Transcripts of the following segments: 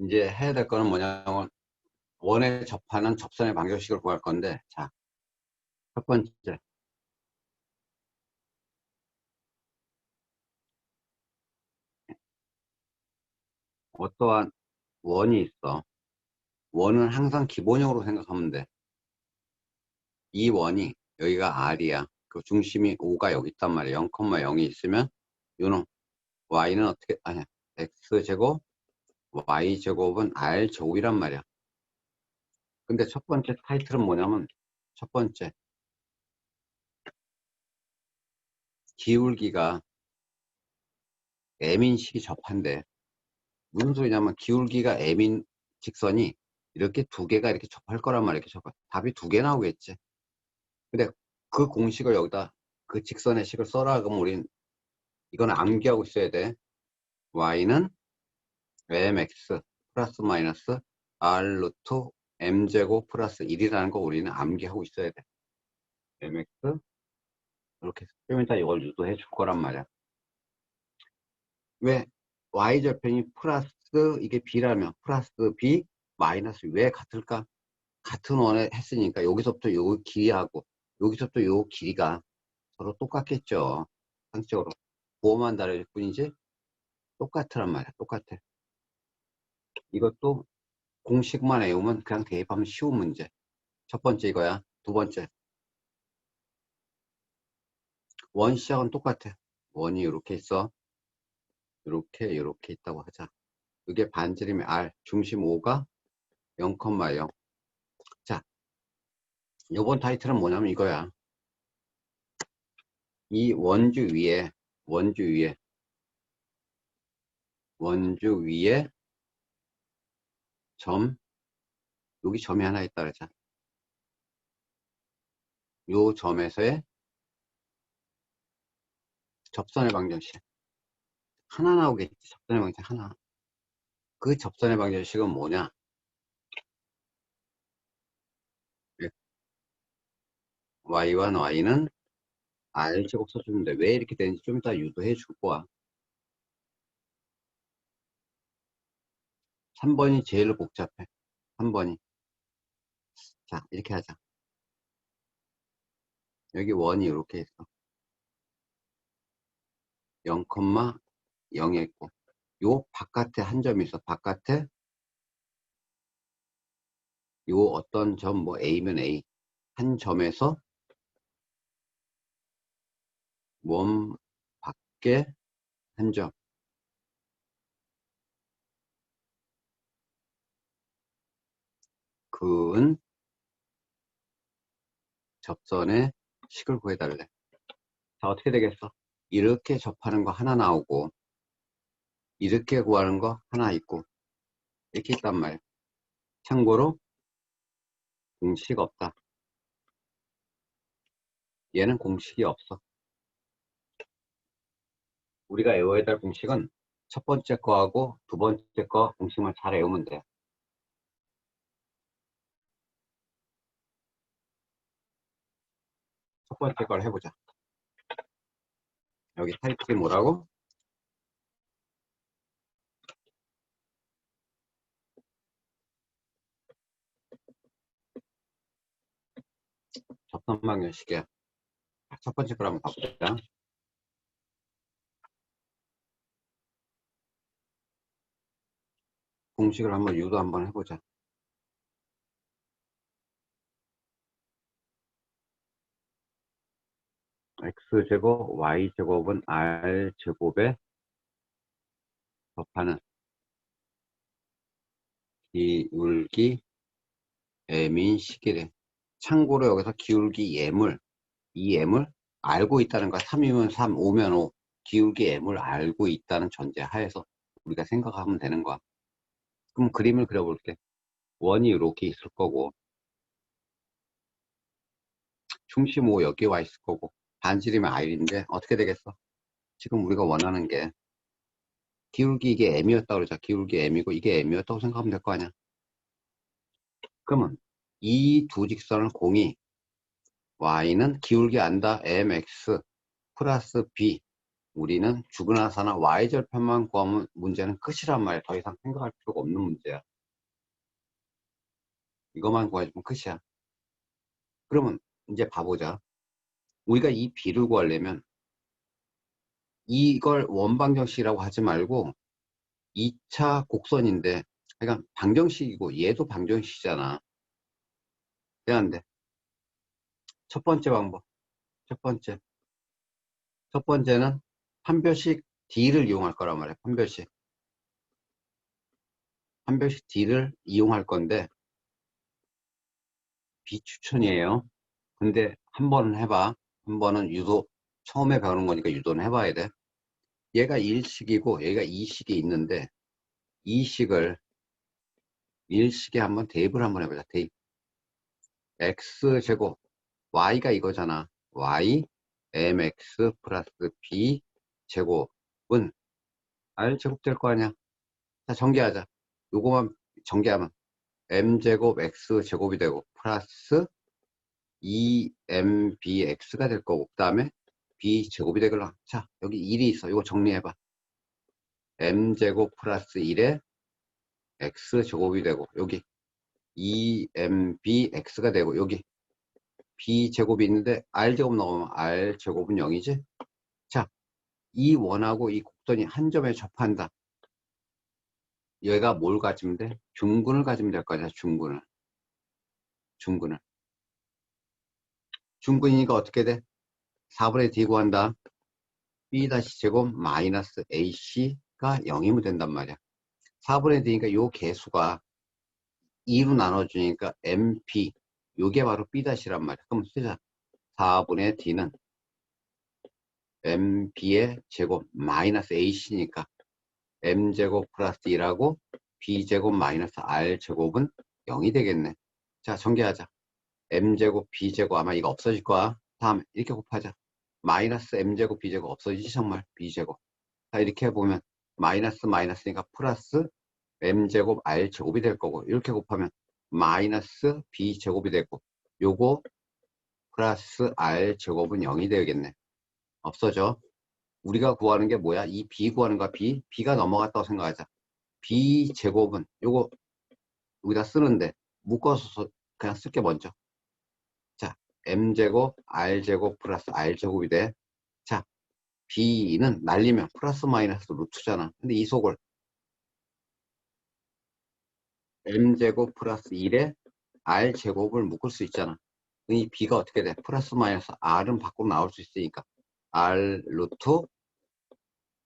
이제 해야 될 거는 뭐냐면 원에 접하는 접선의 방정식을 구할 건데 자, 첫 번째 어떠한 원이 있어. 원은 항상 기본형으로 생각하면 돼. 이 원이 여기가 R이야. 그 중심이 5가 여기 있단 말이야. 0,0이 있으면 요는 Y는 어떻게 아니야. X제곱 Y제곱은 R제곱이란 말이야. 근데 첫 번째 타이틀은 뭐냐면 첫 번째 기울기가 M인식이 접한대. 무슨 소리냐면 기울기가 M인 직선이 이렇게 두 개가 이렇게 접할 거란 말이야. 이렇게 접할. 답이 두 개 나오겠지. 근데 그 공식을 여기다 그 직선의 식을 써라 그러면 우린 이건 암기하고 있어야 돼. y는 mx 플러스 마이너스 r 루트 m제곱 플러스 1이라는 거 우리는 암기하고 있어야 돼. mx 이렇게 좀 이따 이걸 유도해 줄 거란 말이야. 왜 y절편이 플러스 이게 b라면 플러스 b 마이너스 왜 같을까? 같은 원에 했으니까 여기서부터 요 길이하고 여기서부터 요 길이가 서로 똑같겠죠. 상식적으로 부호만 다를 뿐이지 똑같으란 말이야. 똑같아. 이것도 공식만 외우면 그냥 대입하면 쉬운 문제. 첫 번째 이거야. 두 번째. 원 시작은 똑같아. 원이 이렇게 있어. 이렇게 이렇게 있다고 하자. 이게 반지름이 R, 중심 5가 0,0. 자, 요번 타이틀은 뭐냐면 이거야. 이 원주 위에, 원주 위에, 원주 위에 점, 여기 점이 하나 있다 그러자. 요 점에서의 접선의 방정식. 하나 나오겠지. 접선의 방정식 하나. 그 접선의 방정식은 뭐냐? y와 y는 r제곱 써주는데 왜 이렇게 되는지 좀 이따 유도해 줄 거야. 3번이 제일 복잡해. 3번이. 자, 이렇게 하자. 여기 원이 이렇게 있어. 0,0에 있고. 요 바깥에 한 점이 있어. 바깥에 요 어떤 점, 뭐 A면 A. 한 점에서 원 밖에 한 점. 그은 접선의 식을 구해달래. 자, 어떻게 되겠어? 이렇게 접하는 거 하나 나오고, 이렇게 구하는 거 하나 있고, 이렇게 있단 말이야. 참고로, 공식 없다. 얘는 공식이 없어. 우리가 외워야 될 공식은 첫 번째 거하고 두 번째 거 공식만 잘 외우면 돼. 첫 번째 걸 해보자. 여기 타이틀이 뭐라고? 접선방정식이야. 첫 번째 걸 한번 봐보자. 공식을 한번 유도 한번 해보자. X제곱 y제곱은 r제곱에 접하는 기울기 m인 식이래. 참고로 여기서 기울기 m을 이 m을 알고 있다는 거야. 3이면 3, 5면 5. 기울기 m을 알고 있다는 전제 하에서 우리가 생각하면 되는 거야. 그럼 그림을 그려볼게. 원이 이렇게 있을 거고 중심 5 여기 와 있을 거고 반지름이 R인데 어떻게 되겠어? 지금 우리가 원하는 게 기울기 이게 M이었다 그러자. 기울기 M이고 이게 M이었다고 생각하면 될 거 아니야. 그러면 이 두 직선을 공이 Y는 기울기 안다 MX 플러스 B 우리는 죽으나 사나 y절편만 구하면 문제는 끝이란 말이야. 더 이상 생각할 필요가 없는 문제야. 이것만 구해주면 끝이야. 그러면 이제 봐보자. 우리가 이 b를 구하려면 이걸 원방정식이라고 하지 말고 2차 곡선인데 그러니까 방정식이고 얘도 방정식이잖아. 되는데 첫 번째 방법 첫 번째 첫 번째는 판별식 D를 이용할 거란 말이야. 판별식 판별식 D를 이용할 건데 비추천이에요. 근데 한 번은 해봐. 한 번은 유도 처음에 배우는 거니까 유도는 해봐야 돼. 얘가 1식이고 얘가 2식이 있는데 2식을 1식에 한번 대입을 한번 해보자. 대입. x제곱 y가 이거잖아. y mx 플러스 b 제곱은 r 제곱 될 거 아니야. 자 전개하자. 요거만 전개하면 m제곱 x 제곱이 되고 플러스 2mbx가 될 거고 그 다음에 b 제곱이 되걸라. 자 여기 1이 있어. 이거 정리해봐. m제곱 플러스 1에 x 제곱이 되고 여기 2mbx가 되고 여기 b제곱이 있는데 r제곱 넣으면 r제곱은 0이지? 자, 이 원하고 이 곡선이 한 점에 접한다. 얘가 뭘 가지면 돼? 중근을 가지면 될 거야, 중근을. 중근을. 중근이니까 어떻게 돼? 4분의 d 구한다. b-제곱 마이너스 ac가 0이면 된단 말이야. 4분의 d니까 요 개수가 2로 나눠주니까 mp 요게 바로 b-란 말이야. 그럼 쓰자. 4분의 d는 mb의 제곱 마이너스 ac니까 m제곱 플러스 1하고 b제곱 마이너스 r제곱은 0이 되겠네. 자 전개하자. M제곱 b제곱 아마 이거 없어질 거야. 다음 이렇게 곱하자. 마이너스 m제곱 b제곱 없어지지 정말 b제곱. 자 이렇게 해보면 마이너스 마이너스니까 플러스 m제곱 r제곱이 될 거고 이렇게 곱하면 마이너스 b제곱이 되고 요거 플러스 r제곱은 0이 되겠네. 없어져. 우리가 구하는 게 뭐야? 이 b 구하는 거야 b. b가 넘어갔다고 생각하자. b제곱은 요거 여기다 쓰는데 묶어서 그냥 쓸게 먼저. 자, m제곱 r제곱 플러스 r제곱이 돼. 자, b는 날리면 플러스 마이너스 루트잖아. 근데 이 속을 m제곱 플러스 1에 r제곱을 묶을 수 있잖아. 이 b가 어떻게 돼? 플러스 마이너스 r은 밖으로 나올 수 있으니까 r 루트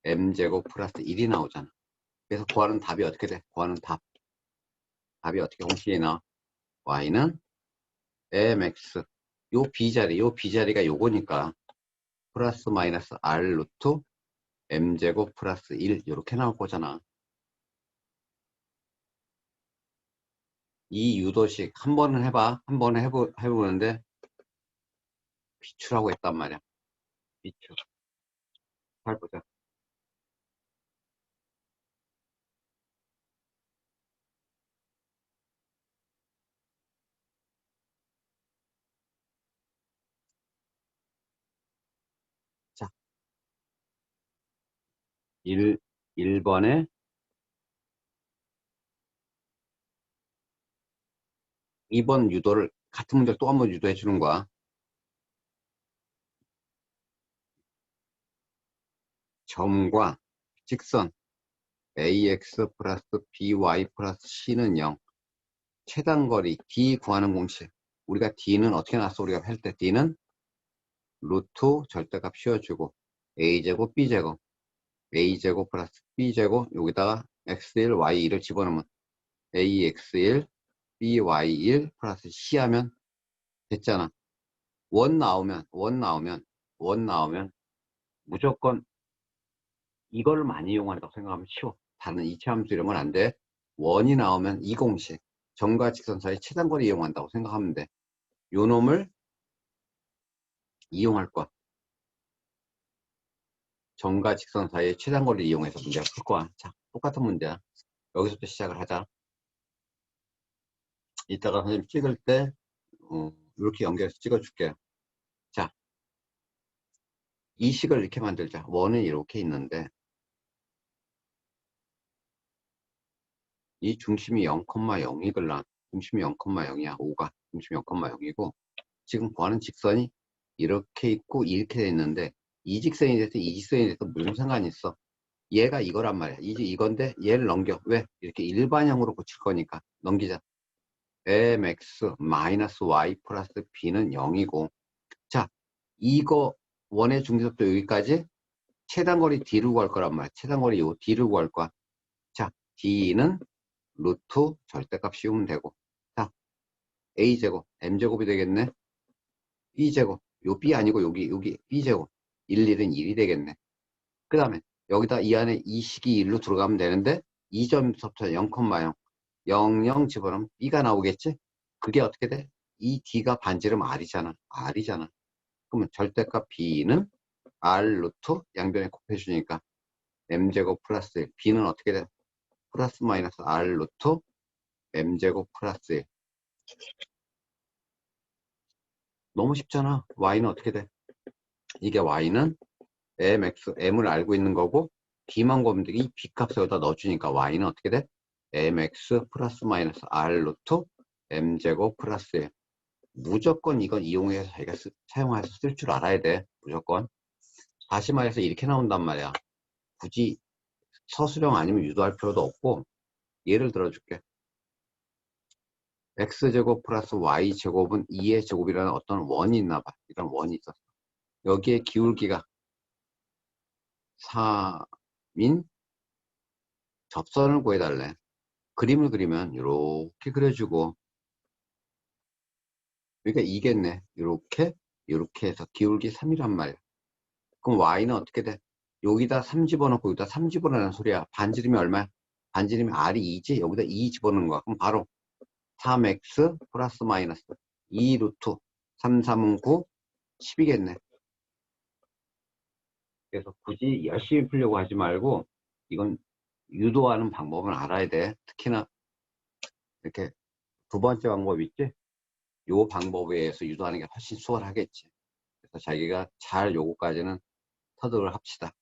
m제곱 플러스 1이 나오잖아. 그래서 구하는 답이 어떻게 돼? 구하는 답. 답이 어떻게 공식이 나와? y는 mx 요 b자리, 요 b자리가 요거니까 플러스 마이너스 r 루트 m제곱 플러스 1 이렇게 나올 거잖아. 이 유도식 한 번은 해봐. 한 번은 해보, 해보는데 비추라고 했단 말이야. 비추. 잘 보자. 자. 1, 1번에 2번 유도를 같은 문제를 또 한 번 유도해 주는 거야. 점과 직선 ax 플러스 by 플러스 c는 0 최단거리 d 구하는 공식. 우리가 d는 어떻게 나왔어? 우리가 할 때 d는 루트 절대값 씌워주고 a제곱 b제곱 a제곱 플러스 b제곱 여기다가 x1 y1을 집어넣으면 ax1 by1 플러스 c 하면 됐잖아 원 나오면 원 나오면 원 나오면 무조건 이걸 많이 이용한다고 생각하면 쉬워. 다른 이체함수 이런 건 안 돼. 원이 나오면 이 공식, 점과 직선 사이 최단거리 이용한다고 생각하면 돼. 요 놈을 이용할 거야. 점과 직선 사이의 최단거리 이용해서 문제가 풀 거야. 자, 똑같은 문제야. 여기서부터 시작을 하자. 이따가 선생님 찍을 때 어, 이렇게 연결해서 찍어줄게요. 자, 이 식을 이렇게 만들자. 원은 이렇게 있는데 이 중심이 0,0이걸라 중심이 0,0이야. 5가 중심이 0,0이고 지금 구하는 직선이 이렇게 있고 이렇게 돼 있는데 이 직선이 됐든 이 직선이 됐든 무슨 상관이 있어? 얘가 이거란 말이야. 이제 이건데 얘를 넘겨. 왜? 이렇게 일반형으로 고칠 거니까 넘기자. mx 마이너스 y 플러스 b는 0이고 자 이거 원의 중심부터 여기까지 최단거리 d를 구할 거란 말이야. 최단거리 요 d를 구할 거야. 자 d는 루트 절대값 씌우면 되고 자 a제곱 m제곱이 되겠네. b제곱 요 b 아니고 여기 여기 b제곱 1, 1은 1이 되겠네. 그 다음에 여기다 이 안에 이 식이 1로 들어가면 되는데 2점부터 0,0 00 집어넣으면 b가 나오겠지? 그게 어떻게 돼? 이 d가 반지름 r이잖아. r이잖아. 그러면 절대값 b는 r 루트 양변에 곱해주니까 m제곱 플러스 1 b는 어떻게 돼? 플러스 마이너스 r 루트 m제곱 플러스 1 너무 쉽잖아. y는 어떻게 돼? 이게 y는 mx, m을 알고 있는 거고 b만 되게 이 b 값을 여기다 넣어주니까 y는 어떻게 돼? mx 플러스 마이너스 r 루트 m제곱 플러스 1 무조건 이건 이용해서 자기가 쓰- 사용해서 쓸 줄 알아야 돼. 무조건. 다시 말해서 이렇게 나온단 말이야. 굳이 서술형 아니면 유도할 필요도 없고 예를 들어줄게. x제곱 플러스 y제곱은 2의 제곱이라는 어떤 원이 있나 봐. 이런 원이 있었어. 여기에 기울기가 3인 접선을 구해달래. 그림을 그리면 이렇게 그려주고 그러니까 이겠네. 이렇게 이렇게 해서 기울기 3이란 말이야. 그럼 y는 어떻게 돼? 여기다 3 집어넣고 여기다 3 집어넣는 소리야. 반지름이 얼마야? 반지름이 r이 2지? 여기다 2 집어넣는 거야. 그럼 바로 3x 플러스 마이너스 2 루트 3, 3은 9, 10이겠네. 그래서 굳이 열심히 풀려고 하지 말고 이건 유도하는 방법은 알아야 돼. 특히나 이렇게 두 번째 방법 있지? 요 방법에 의해서 유도하는 게 훨씬 수월하겠지. 그래서 자기가 잘 요거까지는 터득을 합시다.